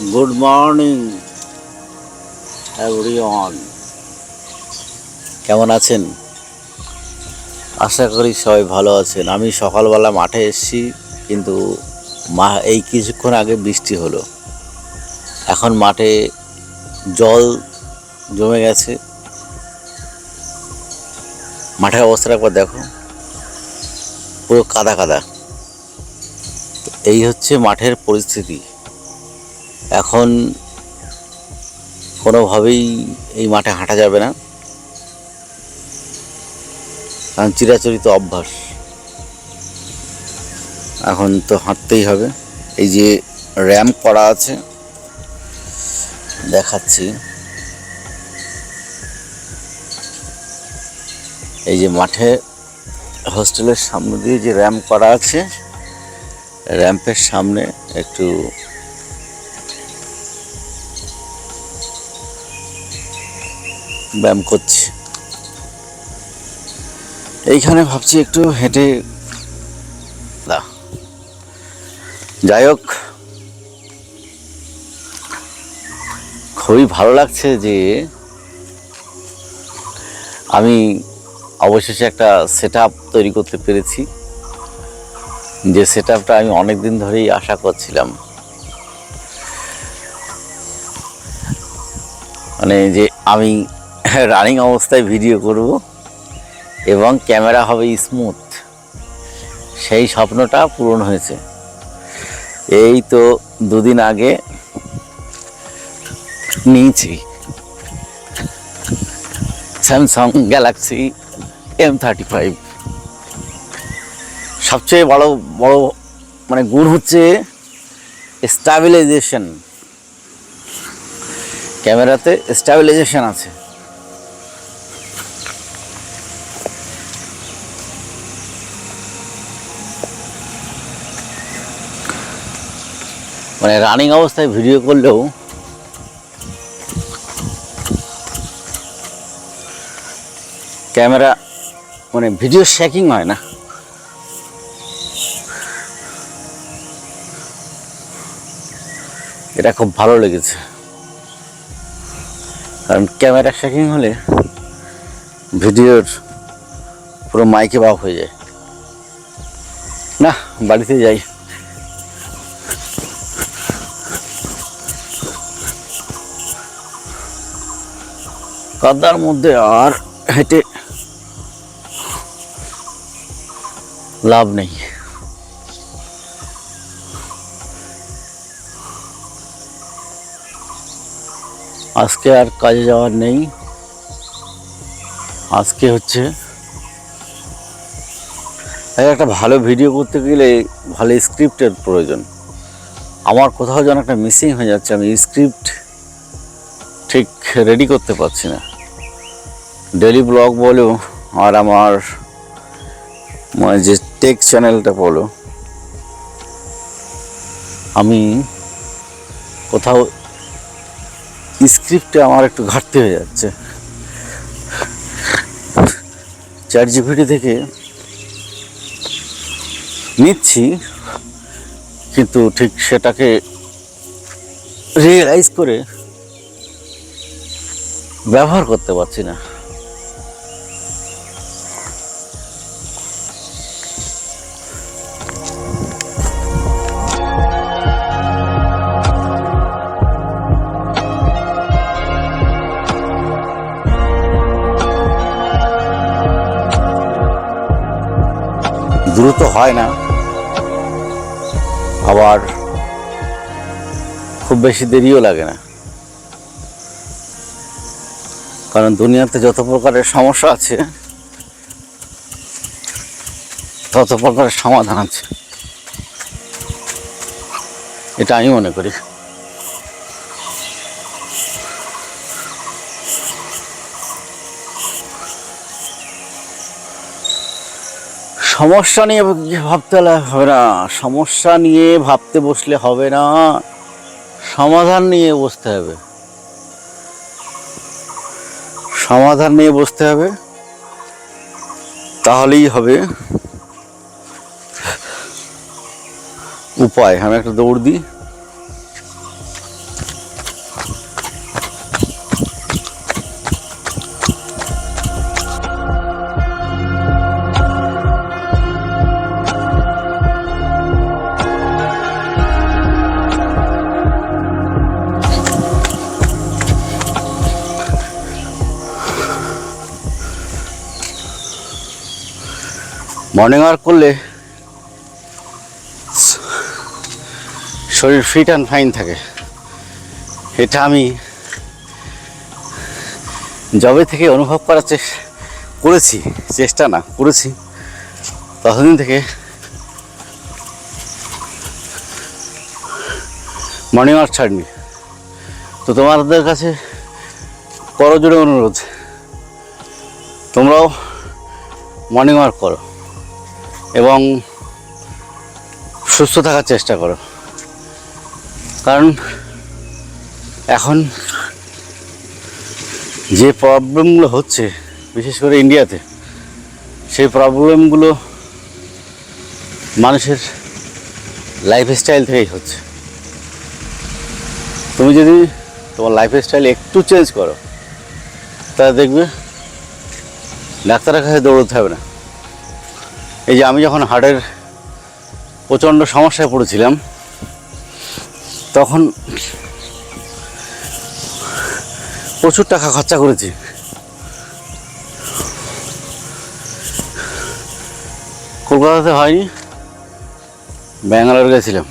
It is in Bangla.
গুড মর্নিং এভরিওয়ান কেমন আছেন? আশা করি সবাই ভালো আছেন। আমি সকালবেলা মাঠে এসেছি, কিন্তু মা, এই কিছুক্ষণ আগে বৃষ্টি হলো। এখন মাঠে জল জমে গেছে। মাঠের অবস্থাটা একবার দেখো। পুরো কাদা কাদা। এই হচ্ছে মাঠের পরিস্থিতি। এখন কোনোভাবেই এই মাঠে হাঁটা যাবে না। কারণ চিরাচরিত অভ্যাস। এখন তো হাঁটতেই হবে। এই যে র্যাম্প করা আছে, দেখাচ্ছি। এই যে মাঠে হোস্টেলের সামনে দিয়ে যে র্যাম্প করা আছে র্যাম্পের সামনে একটু ব্যায়াম করছি। এইখানে ভাবছি একটু হেঁটে যাই হোক, খুবই ভালো লাগছে যে আমি অবশেষে একটা সেট তৈরি করতে পেরেছি। যে সেট আমি অনেক দিন ধরেই আশা করছিলাম। মানে যে আমি রানিং অবস্থায় ভিডিও করব এবং ক্যামেরা হবে স্মুথ সেই স্বপ্নটা পূরণ হয়েছে। এই তো দুদিন আগে নিয়েছি। Samsung Galaxy M thirty five সবচেয়ে বড় বড় মানে গুণ হচ্ছে স্টাবিলাইজেশন ক্যামেরাতে স্টাবিলাইজেশন আছে। মানে রানিং অবস্থায় ভিডিও করলেও ক্যামেরা মানে ভিডিও শেকিং হয় না। এটা খুব ভালো লেগেছে। কারণ ক্যামেরা শেকিং হলে ভিডিওর পুরো মাইকে বাপ হয়ে যায়। না, বাড়িতে যাই। কাদার মধ্যে আর হেঁটে লাভ নেই। আজকে আর কাজে যাওয়ার নেই। আজকে হচ্ছে একটা ভালো ভিডিও করতে গেলে ভালো স্ক্রিপ্টের প্রয়োজন। আমার কোথাও যেন একটা মিসিং হয়ে যাচ্ছে, আমি স্ক্রিপ্ট ঠিক রেডি করতে পারছি না। ডেলি ব্লগ বলো আর আমার মানে যে টেক চ্যানেলটা বলো, আমি কোথাও স্ক্রিপ্টে আমার একটু ঘাটতি হয়ে যাচ্ছে। চ্যাট জিপিটি থেকে নিচ্ছি, কিন্তু ঠিক সেটাকে রিয়েলাইজ করে ব্যবহার করতে পারছি না। দ্রুত হয় না। আবার খুব বেশি দেরিও লাগে না। কারণ দুনিয়াতে যত প্রকারের সমস্যা আছে, তত প্রকারের সমাধান আছে। এটা আমি মনে করি। সমস্যা নিয়ে ভাবতে হবে না। সমস্যা নিয়ে ভাবতে বসলে হবে না। সমাধান নিয়ে বসতে হবে। সমাধান নিয়ে বসতে হবে। তাহলেই হবে। উপায়, আমি একটা দৌড় দিই। মর্নিং ওয়াক করলে শরীর ফিট অ্যান্ড ফাইন থাকে। এটা আমি জবে থেকে অনুভব করার চেষ্টা করেছি, চেষ্টা না, করেছি। ততদিন থেকে মর্নিং ওয়াক ছাড়নি। তো তোমাদের কাছে করো করজোড়ে অনুরোধ, তোমরাও মর্নিং ওয়াক করো। এবং সুস্থ থাকার চেষ্টা করো। কারণ এখন যে প্রবলেমগুলো হচ্ছে, বিশেষ করে ইন্ডিয়াতে সেই প্রবলেমগুলো মানুষের লাইফস্টাইল থেকেই হচ্ছে। তুমি যদি তোমার লাইফস্টাইল একটু চেঞ্জ করো, তাহলে দেখবে ডাক্তারের কাছে দৌড়তে হবে না। এই যে আমি যখন হার্টের প্রচণ্ড সমস্যায় পড়েছিলাম, তখন প্রচুর টাকা খরচা করেছি। কলকাতাতে হয়নি, ব্যাঙ্গালোর গেছিলাম।